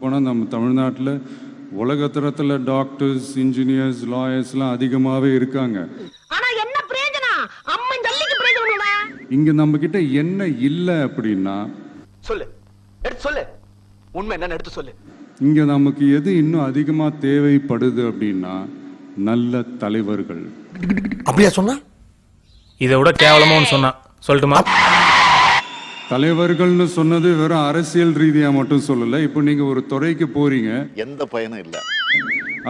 போனால் நம்ம தமிழ்நாட்டில் உலகத்தரத்தில் டாக்டர்ஸ் இன்ஜினியர்ஸ் லாயர்ஸ்லாம் அதிகமாகவே இருக்காங்க. இங்கே நம்மக்கிட்ட என்ன இல்லை அப்படின்னா சொல்லு. எடுத்து சொல்லு. உண்மை என்னன்னு எடுத்து சொல்லு. இங்கே நமக்கு எது இன்னும் அதிகமாக தேவைப்படுது அப்படின்னா நல்ல தலைவர்கள். அப்படியா சொன்னா? இதை விட கேவலமா ஒன்று சொன்னான் சொல்லட்டுமா தலைவர்கள்னு சொன்னது வெறும் அரசியல் ரீதியாக மட்டும் சொல்லலை. இப்போ நீங்கள் ஒரு துறைக்கு போகிறீங்க எந்த பயனும் இல்லை.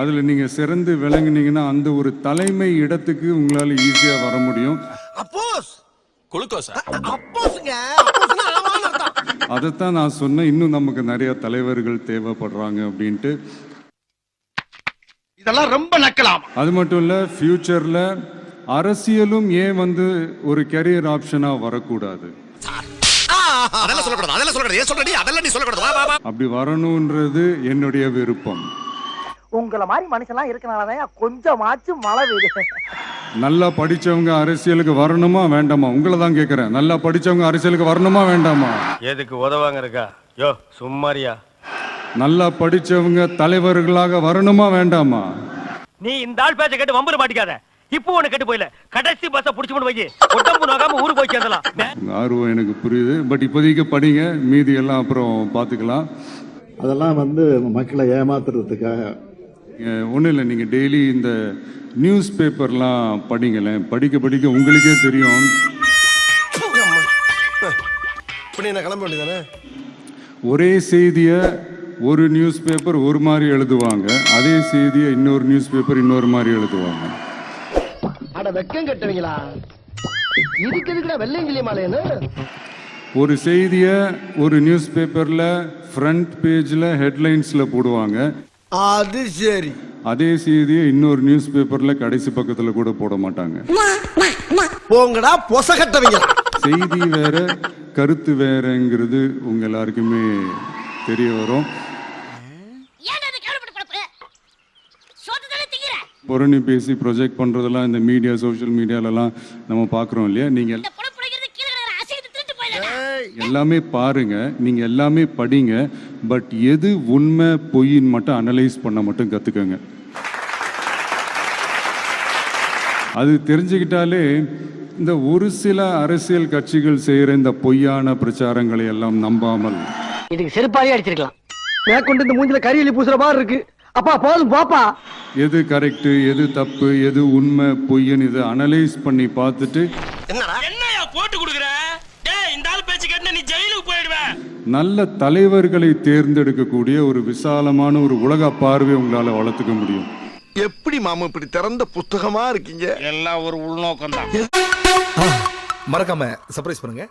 அதில் நீங்கள் சிறந்து விளங்குனீங்கன்னா அந்த ஒரு தலைமை இடத்துக்கு உங்களால் ஈஸியாக வர முடியும். அப்போஸ்! குளுக்கோஸா? அப்போஸ்ங்க. அதைத்தான் நான் சொன்னேன். இன்னும் நமக்கு நிறைய தலைவர்கள் தேவைப்படுறாங்க அப்படின்ட்டு. இதெல்லாம் ரொம்ப நக்கலாம்? அது மட்டும் இல்லை ஃப்யூச்சரில் அரசியலும் ஏன் வந்து ஒரு கெரியர் ஆப்ஷனாக வரக்கூடாது? அதெல்லாம் சொல்லக்கூடாது அதெல்லாம் சொல்லக்கூடாது. ஏன் சொல்றடி? அதெல்லாம் நீ சொல்லக்கூடாது. வா வா வா. அப்படி வரணுன்றது என்னுடைய விருப்பம். உங்கள மாதிரி மனுஷன்லாம் இருக்கனாலதான் கொஞ்சமாச்சும் மழை பெய்யுது. நல்லா படிச்சவங்க அரசியலுக்கு வரணுமா வேண்டாமா? உங்களை தான் கேட்குறேன் நல்லா படிச்சவங்க அரசியலுக்கு வரணுமா வேண்டாமா? எதுக்கு உதவாங்க இருக்கா? யோ சும்மாரியா நல்லா படிச்சவங்க தலைவர்களாக வரணுமா வேண்டாமா? நீ இந்த ஆள் பேச்ச கேட்டு வம்புற மாட்டிக்காத. இப்போ உனக்கு கெட்டு போயில. கடைசி பஸ்ஸ புடிச்சு கொண்டு போய் உடம்பு நோக்காம ஊருக்கு போய் சேர்ந்தலாம் ஆர்வம் எனக்கு புரியுது. பட் இப்போதைக்கு படிங்க மீதி எல்லாம் அப்புறம் பார்த்துக்கலாம். அதெல்லாம் வந்து மக்களை ஏமாத்துறதுக்காக. ஒன்றும் இல்லை நீங்கள் டெய்லி இந்த நியூஸ் பேப்பர்லாம் படிங்களேன். படிக்க படிக்க உங்களுக்கே தெரியும். ஒரே செய்தியை ஒரு நியூஸ் பேப்பர் ஒரு மாதிரி எழுதுவாங்க. அதே செய்தியை இன்னொரு நியூஸ் பேப்பர் இன்னொரு மாதிரி எழுதுவாங்க. வெக்கம் கட்டுவீங்களா? இதுக்கு எதுக்குடா வெள்ளையங்கிலி மாலையன்னு ஒரு செய்தியை ஒரு நியூஸ் பேப்பரில் ஃப்ரண்ட் பேஜில் ஹெட்லைன்ஸில் போடுவாங்க. அது சரி. அதே செய்தியை இன்னொரு நியூஸ் பேப்பரில் கடைசி பக்கத்தில் கூட போட மாட்டாங்க. போங்கடா பொசகட்டவங்களா செய்தி வேற கருத்து வேறங்கிறது உங்க எல்லாருக்குமே தெரிய வரும் ஏன் அதை கேவலப்பட்டு குழப்பு சோத்து தானே திங்கிற புரணி பேசி ப்ரொஜெக்ட் பண்றதெல்லாம் இந்த மீடியா சோஷியல் மீடியாலலாம் நம்ம பார்க்குறோம் இல்லையா? நீங்க இந்த குழப்பு உடைக்கிறது கீழே கிடக்கிற அசைத்து திருட்டு போயிடலாம். எல்லாமே பாருங்க. நீங்க எல்லாமே படிங்க. பட் எது உண்மை பொய்ன்னு மட்டும் அனலைஸ் பண்ண மட்டும் கத்துக்கங்க. அது தெரிஞ்சுக்கிட்டாலே இந்த ஒரு சில அரசியல் கட்சிகள் செய்கிற இந்த பொய்யான பிரச்சாரங்களை எல்லாம் நம்பாமல் இதுக்கு செருப்பாலே அடிச்சிருக்கலாம். மேற்கொண்டு இந்த மூஞ்சில கரியலி பூசுற மாதிரி இருக்கு. அப்பா போதும் பாப்பா. எது கரெக்டு எது தப்பு எது உண்மை பொய்ன்னு இதை அனலைஸ் பண்ணி பார்த்துட்டு என்னையா போட்டு கொடுக்குற? டேய் இந்த ஆள் பேச்சு கேட்டு நீ ஜெயிலுக்கு போயிடுவ. நல்ல தலைவர்களை தேர்ந்தெடுக்கக்கூடிய ஒரு விசாலமான ஒரு உலக பார்வை உங்களால் வளர்த்துக்க முடியும். எப்படி மாமா இப்படி திறந்த புத்தகமா இருக்கீங்க? எல்லாம் ஒரு உள்நோக்கம் தான் மறக்காம சர்ப்ரைஸ் பண்ணுங்க.